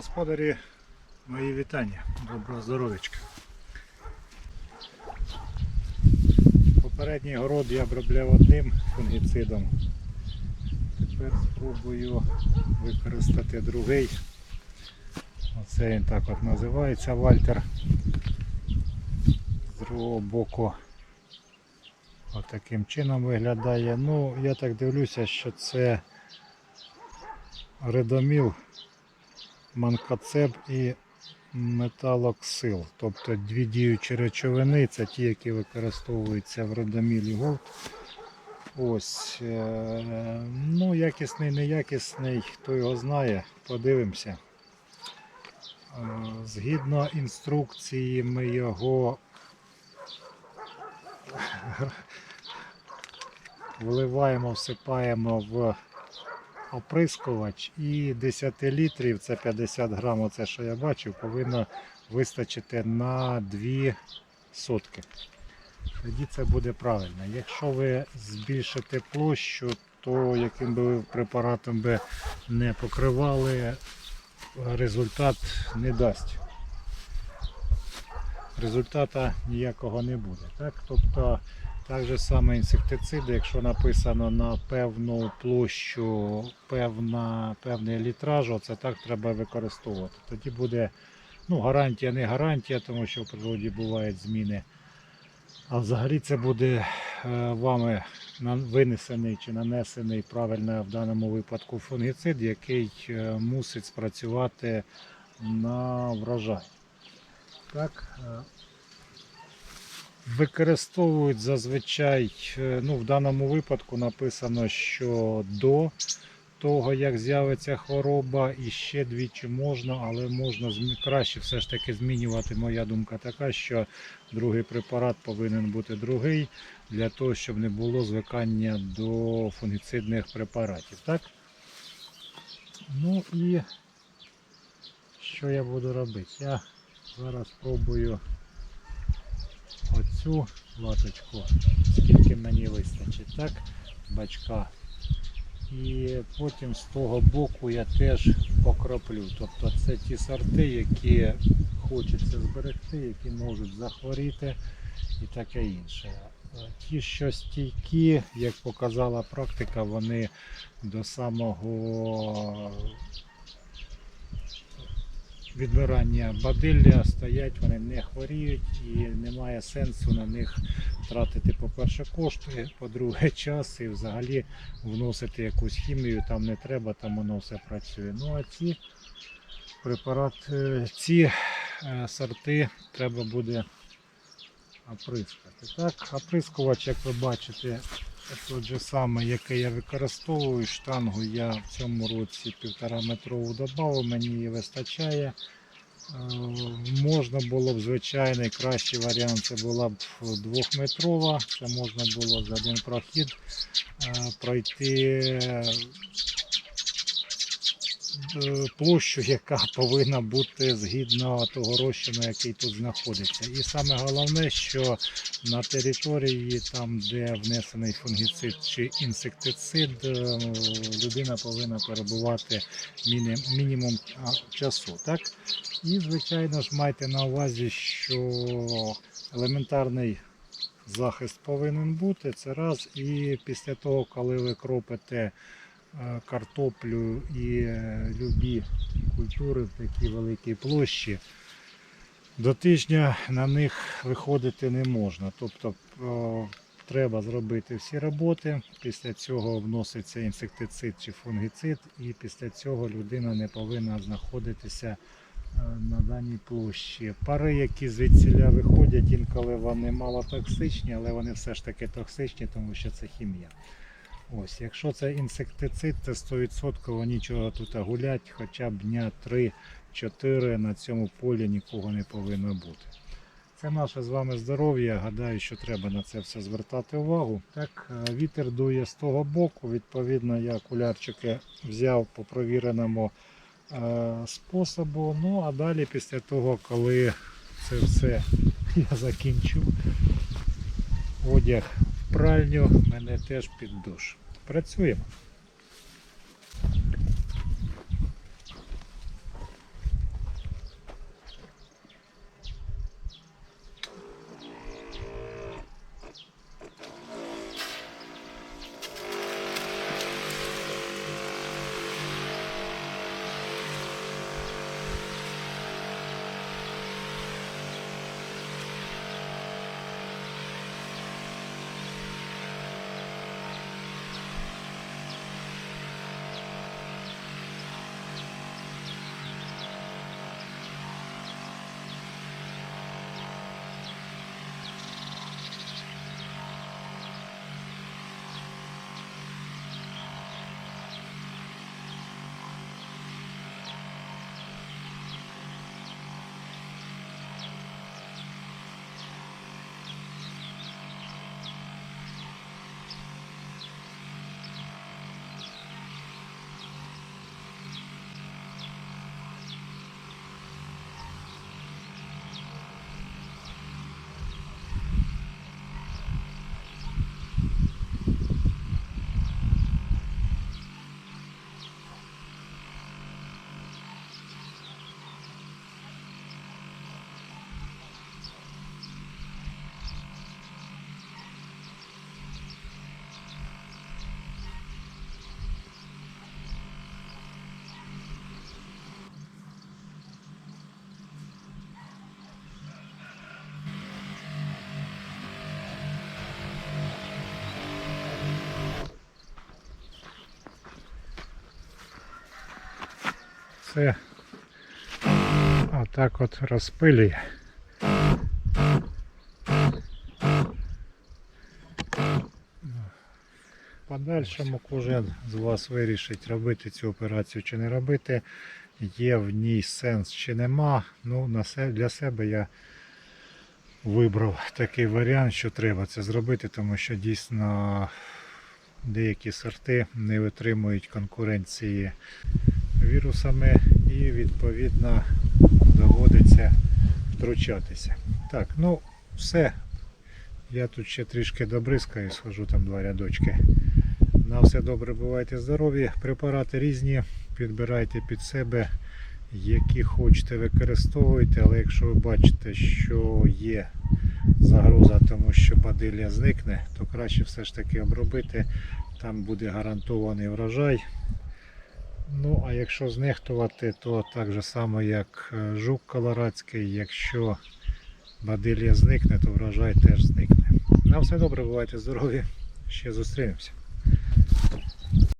Господарі, мої вітання. Доброго здоров'ячка. Попередній город я обробляв одним фунгіцидом. Тепер спробую використати другий. Оце він так от називається Вальтер. З другого боку отаким чином виглядає. Ну, я так дивлюся, що це редоміл манкацеб і металоксил. Тобто дві діючі речовини, це ті, які використовуються в родомілі Голд. Ось, е, ну, якісний, неякісний, хто його знає, подивимося. Е, Згідно інструкції, ми його вливаємо, всипаємо в оприскувач і 10 літрів, це 50 грам, оце що я бачив, повинно вистачити на 2 сотки. Тоді це буде правильно. Якщо ви збільшите площу, то яким би ви препаратом би не покривали, результат не дасть. Результата ніякого не буде. Так? Тобто так же саме інсектициди, якщо написано на певну площу, певна, певний літраж, це так треба використовувати. Тоді буде ну, гарантія, не гарантія, тому що в природі бувають зміни. А взагалі це буде е, вами винесений чи нанесений правильно в даному випадку фунгіцид, який е, мусить спрацювати на врожай. Так, е, Використовують зазвичай, е, ну в даному випадку написано, що до того, як з'явиться хвороба, і ще двічі можна, але можна краще все ж таки змінювати. Моя думка така, що другий препарат повинен бути другий, для того, щоб не було звикання до фунгіцидних препаратів. Так? Ну і що я буду робити? Я зараз спробую оцю латочку, скільки мені вистачить, так, бачка. І потім з того боку я теж покроплю. Тобто це ті сорти, які хочеться зберегти, які можуть захворіти і таке інше. Ті, що стійкі, як показала практика, вони до самого відбирання бадилля стоять, вони не хворіють і немає сенсу на них тратити, по-перше, кошти, по-друге, час і взагалі вносити якусь хімію там не треба, там воно все працює. Ну а ці препарат, е, ці е, сорти треба буде оприскати. Так, оприскувач, як ви бачите, той же самий, який я використовую. Штангу я в цьому році півтора метрову додав, мені її вистачає. Е, Можна було б звичайний кращий варіант, це була б двохметрова, це можна було за один прохід е, пройти площу, яка повинна бути згідно того розчину, який тут знаходиться. І саме головне, що на території, там, де внесений фунгіцид чи інсектицид, е, людина повинна перебувати мінімум часу. Так? І, звичайно ж, майте на увазі, що елементарний захист повинен бути. Це раз. І після того, коли ви кропите е, картоплю і е, любі культури в такій великій площі, до тижня на них виходити не можна. Тобто треба зробити всі роботи. Після цього вноситься інсектицид чи фунгіцид, і після цього людина не повинна знаходитися е, на даній площі. Пари, які звідсіля виходять, інколи вони мало токсичні, але вони все ж таки токсичні, тому що це хімія. Ось, якщо це інсектицид, то 100% нічого тут гулять, хоча б дня 3-4 на цьому полі нікого не повинно бути. Це наше з вами здоров'я. Гадаю, що треба на це все звертати увагу. Так, е, вітер дує з того боку. Відповідно, я окулярчики взяв по провіреному е, способу. Ну а далі, після того, коли це все я закінчу, одяг пральню, мене теж під душ. Працюємо. Все отак от розпилює. Подальшому кожен з вас вирішить робити цю операцію чи не робити. Є в ній сенс чи нема. Ну, для себе я вибрав такий варіант, що треба це зробити, тому що дійсно деякі сорти не витримують конкуренції вірусами і відповідно доводиться втручатися. Так, ну все. Я тут ще трішки добризкаю, схожу там два рядочки. На все добре, бувайте здорові. Препарати різні, підбирайте під себе, які хочете використовуйте, але якщо ви бачите, що є загроза тому, що бадилля зникне, то краще все ж таки обробити. Там буде гарантований врожай. Ну, а якщо знехтувати, то так же само, як е, жук колорадський, якщо бадилля зникне, то врожай теж зникне. На все добре, бувайте здорові. Ще зустрінемося.